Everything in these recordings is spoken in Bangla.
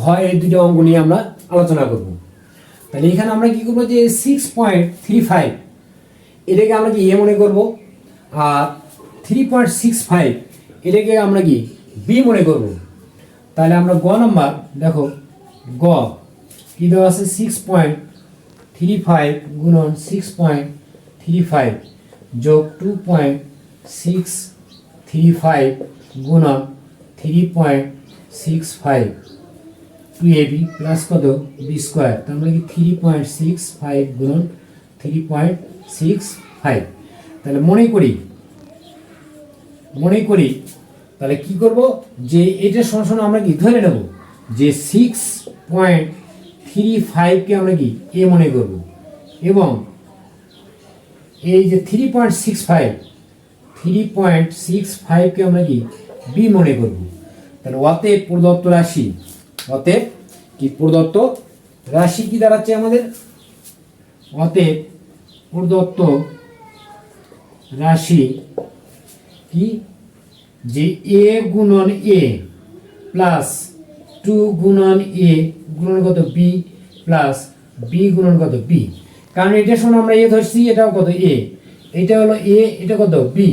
ঘ এই দুটো অঙ্ক নিয়ে আমরা আলোচনা করব। তাহলে এখানে আমরা কি করব যে সিক্স পয়েন্ট থ্রি ফাইভ এটাকে আমরা কি এ মনে করব? আর থ্রি পয়েন্ট সিক্স ফাইভ এটাকে আমরা কি বি মনে করব? তাহলে আমরা গ নাম্বার, দেখো, গ, কি দেওয়া আছে? সিক্স পয়েন্ট থ্রি ফাইভ গুণন সিক্স পয়েন্ট থ্রি ফাইভ যোগ two point six three five গুণন three point six five two A B plus কত? বি স্কোয়ার তার মানে কি থ্রি পয়েন্ট সিক্স ফাইভ গুণন থ্রি পয়েন্ট সিক্স ফাইভ তাহলে মনে করি মনে করি, তাহলে কি করব? যে এটা সমান আমরা কি ধরে নেব? যে সিক্স পয়েন্ট থ্রি ফাইভকে আমরা কি? এ মনে করব। এবং এই যে three point six five three point six ফাইভকে আমরা কি? বি মনে করব। তাহলে অতএব প্রদত্ত রাশি, অতএব কি প্রদত্ত? রাশি কি দাঁড়াচ্ছে আমাদের? অতএব প্রদত্ত রাশি কি? যে এ গুণন এ প্লাস টু গুণন এ গুণন কত বি প্লাস বি গুণন কত বি। কারণ এটা শোনো, আমরা এ ধরছি, এটাও কত এ। এটা হলো এ, এটা কত বি।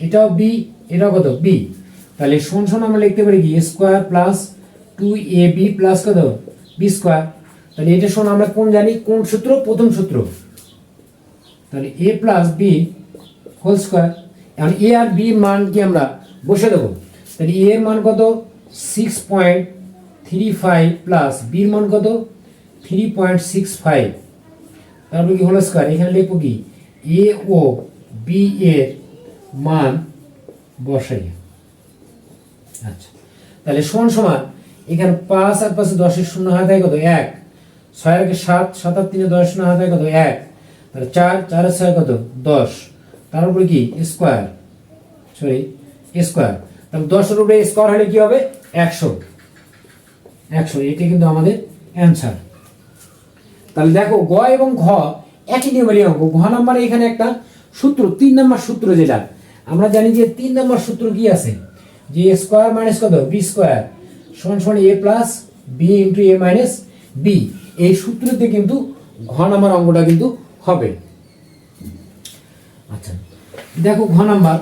এটাও বি, এটাও কত বি। তাহলে শোন শোন, আমরা লিখতে পারি কি square plus two A B plus কত বি স্কোয়ার তাহলে এটা শোন, আমরা কোন জানি? কোন সূত্র? প্রথম সূত্র। তাহলে A plus B whole square এখন এ আর বি মান কি আমরা? বসে দেবো। তাহলে এ এর মান কত? Six point three five plus বির মান কত? থ্রি পয়েন্ট সিক্স ফাইভ তারপর কি হোল স্কোয়ার এখানে লিখব কি? এ ও বি এর মান বসাই। আচ্ছা। তাহলে সমান সমান এখানে পাঁচ আর পাশে দশের শূন্য হাত কত? এক। ছয় একে সাত সাত আর তিনে দশ শূন্য হাত কত? এক। তাহলে চার চারের ছয় কত? দশ। তার উপরে কি? স্কোয়ার। Sorry square. তাহলে দশের উপরে স্কোয়ার হলে কি হবে? একশো। একশো। এটা কিন্তু আমাদের অ্যান্সার। তাহলে দেখো, গ এবং ঘ একই নিয়মেরই অঙ্ক। ঘ নাম্বারে এখানে একটা সূত্র, তিন নম্বর সূত্র যেটা। আমরা জানি যে তিন নম্বর সূত্র কি আছে? যে স্কোয়ার মাইনাস কত? B square. সমান সমান A plus B into A minus B এই সূত্রতে কিন্তু ঘ নাম্বার অঙ্কটা কিন্তু হবে। আচ্ছা দেখো ঘ নাম্বার।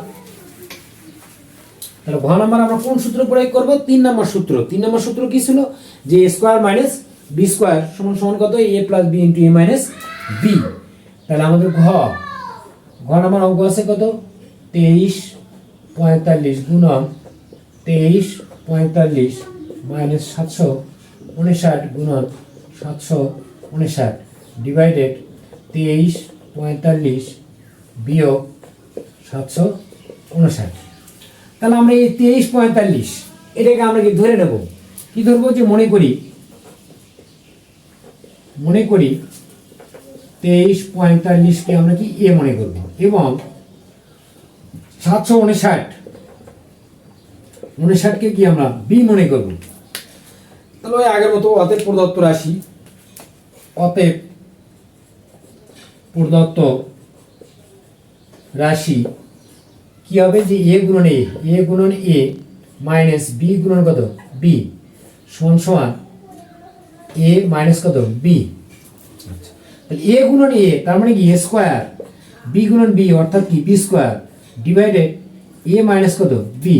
তাহলে ঘ নাম্বার আমরা কোন সূত্র প্রয়োগ করব? তিন নম্বর সূত্র। তিন নম্বর সূত্র কি ছিল? যে স্কোয়ার মাইনাস বি স্কোয়ার সমান সমান কত? A plus B into A minus B তাহলে আমাদের ঘ ঘ নাম্বার অঙ্ক আছে কত? তেইশ পঁয়তাল্লিশ, গুণন তেইশ পঁয়তাল্লিশ। মাইনাস সাতশো উনষাট গুণন সাতশো উনষাট ডিভাইডেড তেইশ পঁয়তাল্লিশ বিয়োগ সাতশো উনষাট। তাহলে আমরা এই তেইশ পঁয়তাল্লিশ এটাকে আমরা কি ধরে নেব? কি ধরবো যে মনে করি মনে করি তেইশ পঁয়তাল্লিশকে আমরা কি এ মনে করব এবং সাতশো উনষাট, উনষাটকে কি আমরা বি মনে করব? তাহলে ওই আগের মতো অতএব প্রদত্ত রাশি। অতএব প্রদত্ত রাশি কি হবে? যে এ গুণন এ এ গুণন এ মাইনাস বি গুণন কত? বি। সমান সমান এ মাইনাস কত? বি। তাহলে এ গুণন এ তার মানে কি? A square. বি গুণন বি অর্থাৎ কি? B square divided A minus কত? বি।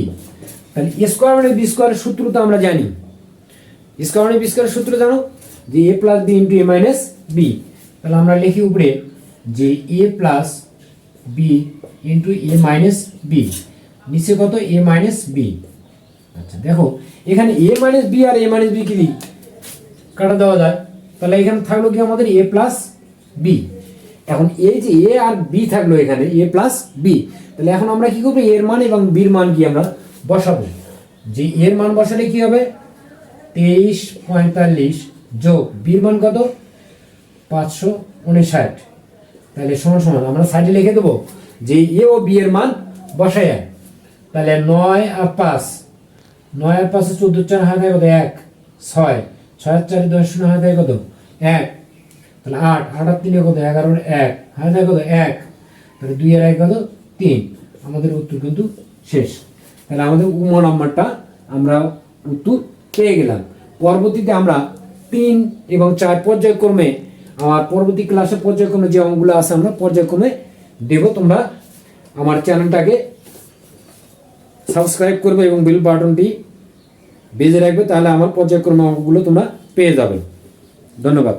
তাহলে এ স্কোয়ার মানে বি স্কোয়ারের সূত্র তো আমরা জানি। স্কোয়ার মানে বি সূত্র জানো? যে A plus B into A minus B তাহলে আমরা লিখি উপরে যে A plus B into A minus B নিচে কত? এ মাইনাস বি আচ্ছা দেখো, এখানে এ মাইনাস বি আর এ মাইনাস বি কি কাটা দেওয়া যায়। তাহলে এখানে থাকল কি আমাদের? এ প্লাস বি এখন এই যে এ আর বি থাকল এখানে এ প্লাস বি তাহলে এখন আমরা কি করব? এর মান এবং বির মান কি আমরা বসাবো? যে এর মান বসালে কি হবে? তেইশ পঁয়তাল্লিশ যোগ বির কত? পাঁচশো উনষাট। তাহলে সমান সমান, আমরা সাইডে লিখে দেবো যে এ ও বি এর মান বসাই তাহলে নয় আর পাঁচ, নয় আর পাঁচে চোদ্দ চার হাত কত? এক, ছয় ছয় চারে দশ শূন্য হাত কত? এক। তাহলে আট আট আর তিনে কত? এগারোর এক হাত কত? এক। তাহলে দুই আর এক কত? তিন। আমাদের উত্তর কিন্তু শেষ। তাহলে আমাদের উম নাম্বারটা আমরা উত্তর পেয়ে গেলাম। পরবর্তীতে আমরা তিন এবং চার পর্যায়ক্রমে আমার পরবর্তী ক্লাসের পর্যায়ক্রমে যে অঙ্কগুলো আছে আমরা পর্যায়ক্রমে দেব। তোমরা আমার চ্যানেলটাকে সাবস্ক্রাইব করবে এবং বিল বাটনটি বেজে রাখবে, তাহলে আমার পর্যায়ক্রমে অঙ্কগুলো তোমরা পেয়ে যাবে। ধন্যবাদ।